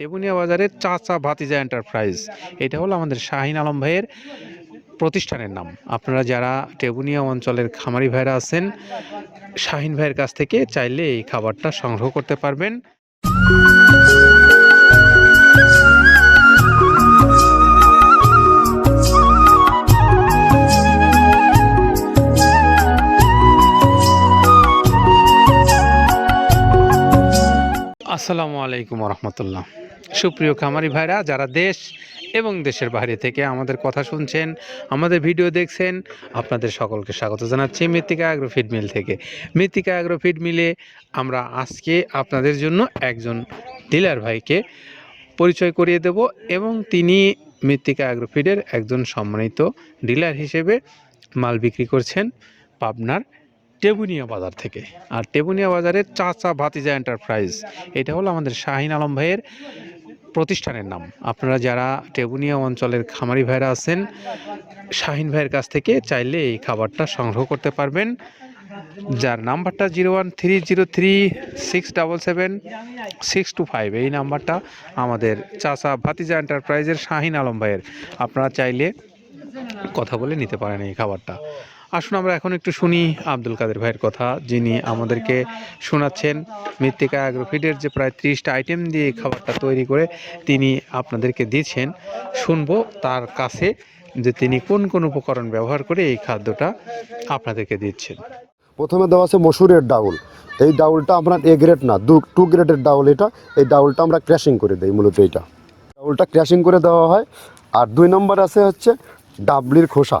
টেবুনিয়া বাজারের চাচা ভাতিজা এন্টারপ্রাইজ এটা হলো আমাদের শাহিন আলম ভাইয়ের প্রতিষ্ঠানের নাম। আপনারা যারা টেবুনিয়া অঞ্চলের খামারি ভাইরা আছেন, শাহিন ভাইয়ের কাছ থেকে চাইলে এই খাবারটা সংগ্রহ করতে পারবেন। আসসালামু আলাইকুম রহমতুল্লাহ। সুপ্রিয় খামারি ভাইরা, যারা দেশ এবং দেশের বাইরে থেকে আমাদের কথা শুনছেন, আমাদের ভিডিও দেখছেন, আপনাদের সকলকে স্বাগত জানাচ্ছি মৃত্তিকা অ্যাগ্রো ফিড মিল থেকে। মৃত্তিকা অ্যাগ্রো ফিড মিলে আমরা আজকে আপনাদের জন্য একজন ডিলার ভাইকে পরিচয় করিয়ে দেব এবং তিনি মৃত্তিকা অ্যাগ্রো ফিডের একজন সম্মানিত ডিলার হিসেবে মাল বিক্রি করছেন পাবনার টেবুনিয়া বাজার থেকে। আর টেবুনিয়া বাজারের চাচা ভাতিজা এন্টারপ্রাইজ এটা হলো আমাদের শাহিন আলম ভাইয়ের প্রতিষ্ঠানের নাম। আপনারা যারা টেবুনিয়া অঞ্চলের খামারি ভাইরা আছেন, শাহিন ভাইয়ের কাছ থেকে চাইলে এই খাবারটা সংগ্রহ করতে পারবেন। যার নাম্বারটা zero one three zero three six double seven six two five. এই নাম্বারটা আমাদের চাচা ভাতিজা এন্টারপ্রাইজের শাহিন আলম ভাইয়ের। আপনারা চাইলে কথা বলে নিতে পারেন এই খাবারটা। আসুন আমরা এখন একটু শুনি আব্দুল কাদের ভাইয়ের কথা, যিনি আমাদেরকে শোনাচ্ছেন মৃত্তিকা অ্যাগ্রোফিডের যে প্রায় ত্রিশটা আইটেম দিয়ে খাবারটা তৈরি করে তিনি আপনাদেরকে দিচ্ছেন। শুনব তার কাছে যে তিনি কোন কোন উপকরণ ব্যবহার করে এই খাদ্যটা আপনাদেরকে দিচ্ছেন। প্রথমে দেওয়া আছে মসুরের ডাউল। এই ডাউলটা আপনার এ গ্রেড না, দু টু গ্রেডের ডাউল এটা। এই ডাউলটা আমরা ক্র্যাশিং করে দিই মূলত এইটা। ডাউলটা ক্র্যাশিং করে দেওয়া হয়। আর দুই নম্বর আছে হচ্ছে ডাবলির খোসা।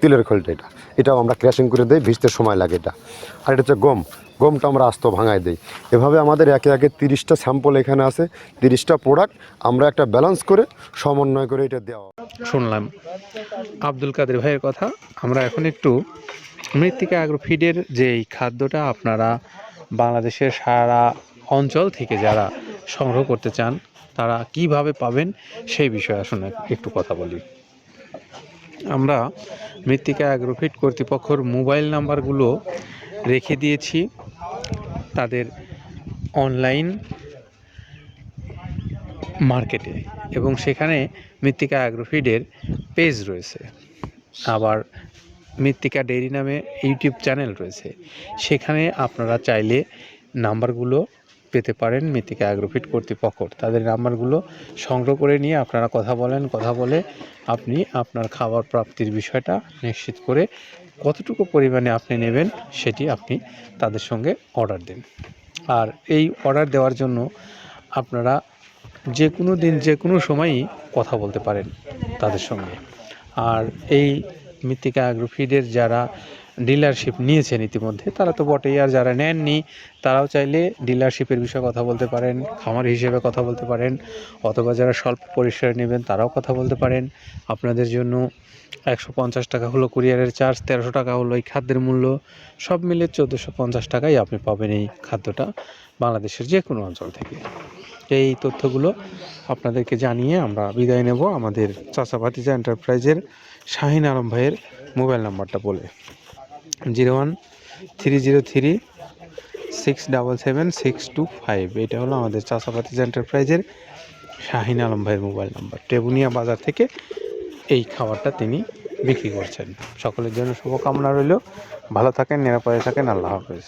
তিলের খোলটা এটা। এটাও আমরা ক্র্যাশিং করে দিই, ভিজতে সময় লাগে এটা। আর এটা হচ্ছে গম। গমটা আমরা আস্ত ভাঙায় দিই। এভাবে আমাদের একে একে তিরিশটা স্যাম্পল এখানে আছে, তিরিশটা প্রোডাক্ট আমরা একটা ব্যালেন্স করে সমন্বয় করে এটা দেওয়া শুনলাম। আব্দুল কাদের ভাইয়ের কথা। আমরা এখন একটু মৃত্তিকা আগ্রো ফিডের যে এই খাদ্যটা আপনারা বাংলাদেশের সারা অঞ্চল থেকে যারা সংগ্রহ করতে চান, তারা কীভাবে পাবেন সেই বিষয়ে আসুন, একটু কথা বলি। আমরা মৃত্তিকা অ্যাগ্রোফিট কর্তৃপক্ষর মোবাইল নাম্বারগুলো রেখে দিয়েছি। তাদের অনলাইন মার্কেটে এবং সেখানে মৃত্তিকা অ্যাগ্রোফিডের পেজ রয়েছে। আবার মৃত্তিকা ডেইরি নামে ইউটিউব চ্যানেল রয়েছে। সেখানে আপনারা চাইলে নাম্বারগুলো পেতে পারেন মৃত্তিকা অ্যাগ্রোফিট কর্তৃপক্ষ। তাদের নাম্বারগুলো সংগ্রহ করে নিয়ে আপনারা কথা বলেন, কথা বলে আপনি আপনার খাবার প্রাপ্তির বিষয়টা নিশ্চিত করে কতটুকু পরিমাণে আপনি নেবেন সেটি আপনি তাদের সঙ্গে অর্ডার দিন। আর এই অর্ডার দেওয়ার জন্য আপনারা যে কোনো দিন যে কোনো সময়ই কথা বলতে পারেন তাদের সঙ্গে। আর এই মৃত্তিকা অ্যাগ্রোফিডের যারা ডিলারশিপ নিয়েছেন ইতিমধ্যে, তারা তো বটেই। আর যারা নেননি, তারাও চাইলে ডিলারশিপের বিষয়ে কথা বলতে পারেন, খামার হিসেবে কথা বলতে পারেন, অথবা যারা স্বল্প পরিসরে নেবেন, তারাও কথা বলতে পারেন। আপনাদের জন্য একশো পঞ্চাশ টাকা হলো কুরিয়ারের চার্জ, তেরোশো টাকা হলো এই খাদ্যের মূল্য। সব মিলে চোদ্দোশো পঞ্চাশ টাকায় আপনি পাবেন এই খাদ্যটা বাংলাদেশের যে কোনো অঞ্চল থেকে। এই তথ্যগুলো আপনাদেরকে জানিয়ে আমরা বিদায় নেব আমাদের চাষাবাতিজা এন্টারপ্রাইজের শাহিন আলম ভাইয়ের মোবাইল নাম্বারটা বলে। Zero one three zero three six double seven six two five. এটা হলো আমাদের চাষাবাতিজ এন্টারপ্রাইজের শাহিন আলম ভাইয়ের মোবাইল নাম্বার। টেবুনিয়া বাজার থেকে এই খাবারটা তিনি বিক্রি করছেন। সকলের জন্য শুভকামনা রইল। ভালো থাকেন, নিরাপদে থাকেন। আল্লাহ হাফেজ।